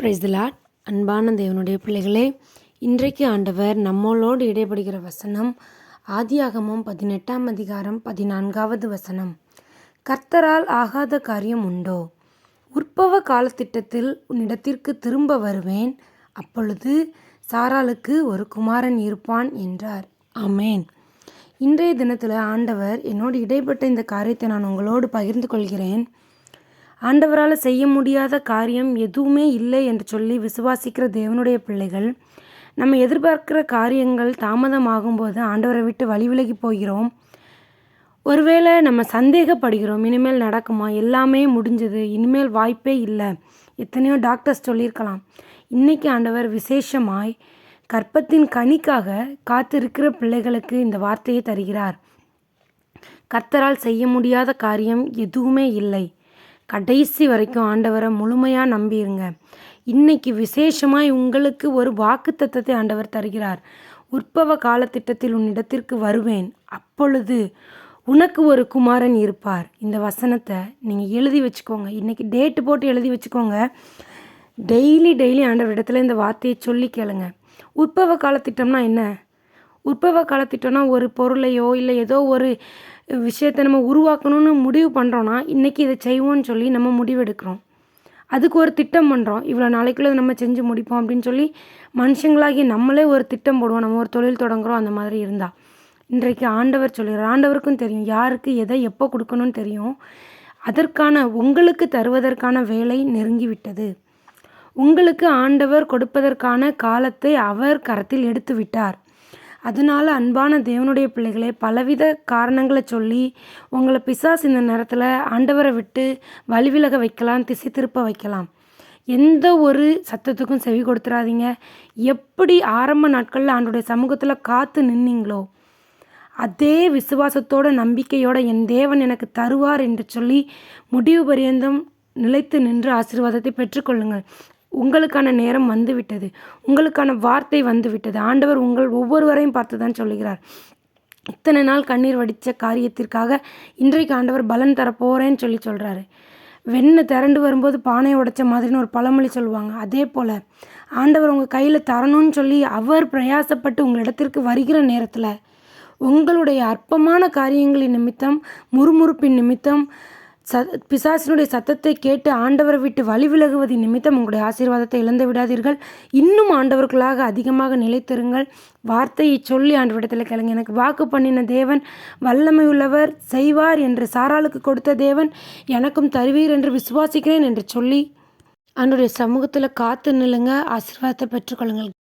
பிரைஸ்லாட் அன்பான தேவனுடைய பிள்ளைகளே இன்றைக்கு ஆண்டவர் நம்மளோடு இடைப்படுகிற வசனம் ஆதியாகமும் பதினெட்டாம் அதிகாரம் பதினான்காவது வசனம். கர்த்தரால் ஆகாத காரியம் உண்டோ? உற்பவ காலத்திட்டத்தில் உன்னிடத்திற்கு திரும்ப வருவேன் அப்பொழுது சாராளுக்கு ஒரு குமாரன் இருப்பான் என்றார். அமேன் இன்றைய தினத்தில் ஆண்டவர் என்னோடு இடைப்பட்ட இந்த காரியத்தை நான் உங்களோடு பகிர்ந்து கொள்கிறேன். ஆண்டவரால் செய்ய முடியாத காரியம் எதுவுமே இல்லை என்று சொல்லி விசுவாசிக்கிற தேவனுடைய பிள்ளைகள் நம்ம எதிர்பார்க்கிற காரியங்கள் தாமதமாகும்போது ஆண்டவரை விட்டு வழி விலகி போகிறோம். ஒருவேளை நம்ம சந்தேகப்படுகிறோம் இனிமேல் நடக்குமா எல்லாமே முடிஞ்சது இனிமேல் வாய்ப்பே இல்லை எத்தனையோ டாக்டர்ஸ் சொல்லியிருக்கலாம். இன்றைக்கி ஆண்டவர் விசேஷமாய் கற்பத்தின் கனிக்காக காத்திருக்கிற பிள்ளைகளுக்கு இந்த வார்த்தையை தருகிறார். கர்த்தரால் செய்ய முடியாத காரியம் எதுவுமே இல்லை. கடைசி வரைக்கும் ஆண்டவரை முழுமையாக நம்பிடுங்க இன்னைக்கு விசேஷமாய் உங்களுக்கு ஒரு வாக்கு தத்தத்தை ஆண்டவர் தருகிறார். உற்பவ காலத்திட்டத்தில் உன்னிடத்திற்கு வருவேன். அப்பொழுது உனக்கு ஒரு குமாரன் இருப்பார். இந்த வசனத்தை நீங்கள் எழுதி வச்சுக்கோங்க. இன்றைக்கி டேட்டு போட்டு எழுதி வச்சுக்கோங்க. டெய்லி டெய்லி ஆண்டவர் இடத்துல இந்த வார்த்தையை சொல்லி கேளுங்க. உற்பவ காலத்திட்டம்னா என்ன? உற்பவ காலத்திட்டம்னா ஒரு பொருளையோ இல்லை ஏதோ ஒரு விஷயத்தை நம்ம உருவாக்கணும்னு முடிவு பண்ணுறோன்னா இன்றைக்கி இதை செய்வோம்னு சொல்லி நம்ம முடிவெடுக்கிறோம். அதுக்கு ஒரு திட்டம் பண்ணுறோம் இவ்வளோ நாளைக்குள்ளே நம்ம செஞ்சு முடிப்போம் அப்படின்னு சொல்லி மனுஷங்களாகி நம்மளே ஒரு திட்டம் போடுவோம். நம்ம ஒரு தொழில் தொடங்குகிறோம் அந்த மாதிரி இருந்தால் இன்றைக்கு ஆண்டவர் சொல்லிடுறார் ஆண்டவருக்கும் தெரியும். யாருக்கு எதை எப்போ கொடுக்கணும்னு தெரியும். அதற்கான உங்களுக்கு தருவதற்கான வேலை நெருங்கிவிட்டது. உங்களுக்கு ஆண்டவர் கொடுப்பதற்கான காலத்தை அவர் கரத்தில் எடுத்து விட்டார் அதனால அன்பான தேவனுடைய பிள்ளைகளே பலவித காரணங்களை சொல்லி உங்களை பிசாஸ் இந்த நேரத்தில் ஆண்டவரை விட்டு வழிவிலக வைக்கலாம் திசை திருப்ப வைக்கலாம். எந்த ஒரு சத்தத்துக்கும் செவி கொடுத்துடாதீங்க எப்படி ஆரம்ப நாட்களில் ஆண்டுடைய சமூகத்தில் காத்து நின்னீங்களோ அதே விசுவாசத்தோட நம்பிக்கையோட என் தேவன் எனக்கு தருவார் என்று சொல்லி முடிவு பரியந்தம் நிலைத்து நின்று ஆசீர்வாதத்தை பெற்றுக்கொள்ளுங்கள். உங்களுக்கான நேரம் வந்துவிட்டது. உங்களுக்கான வார்த்தை வந்துவிட்டது. ஆண்டவர் உங்கள் ஒவ்வொருவரையும் பார்த்து தான் சொல்லுகிறார். இத்தனை நாள் கண்ணீர் வடித்த காரியத்திற்காக இன்றைக்கு ஆண்டவர் பலன் தரப்போகிறேன்னு சொல்லி சொல்கிறாரு வெண்ணெய் திரண்டு வரும்போது பானை உடைச்ச மாதிரின்னு ஒரு பழமொழி சொல்லுவாங்க. அதே போல் ஆண்டவர் உங்கள் கையில் தரணும்னு சொல்லி அவர் பிரயாசப்பட்டு உங்களிடத்திற்கு வருகிற நேரத்தில் உங்களுடைய அற்பமான காரியங்களின் நிமித்தம் முறுமுறுப்பின் நிமித்தம் ச பிசாசினுடைய சத்தத்தை கேட்டு ஆண்டவரை விட்டு வழி விலகுவதின் நிமித்தம் உங்களுடைய ஆசீர்வாதத்தை இழந்து விடாதீர்கள். இன்னும் ஆண்டவர்களாக அதிகமாக நிலைத்திருங்கள். வார்த்தையை சொல்லி ஆண்டவரிடத்தில் கிளங்க எனக்கு வாக்கு பண்ணின தேவன் வல்லமை உள்ளவர் செய்வார் என்று சாராளுக்கு கொடுத்த தேவன் எனக்கும் தருவீர் என்று விசுவாசிக்கிறேன் என்று சொல்லி அன்றைய சமூகத்தில் காத்து நில்லுங்க. ஆசீர்வாதத்தை பெற்றுக்கொள்ளுங்கள்.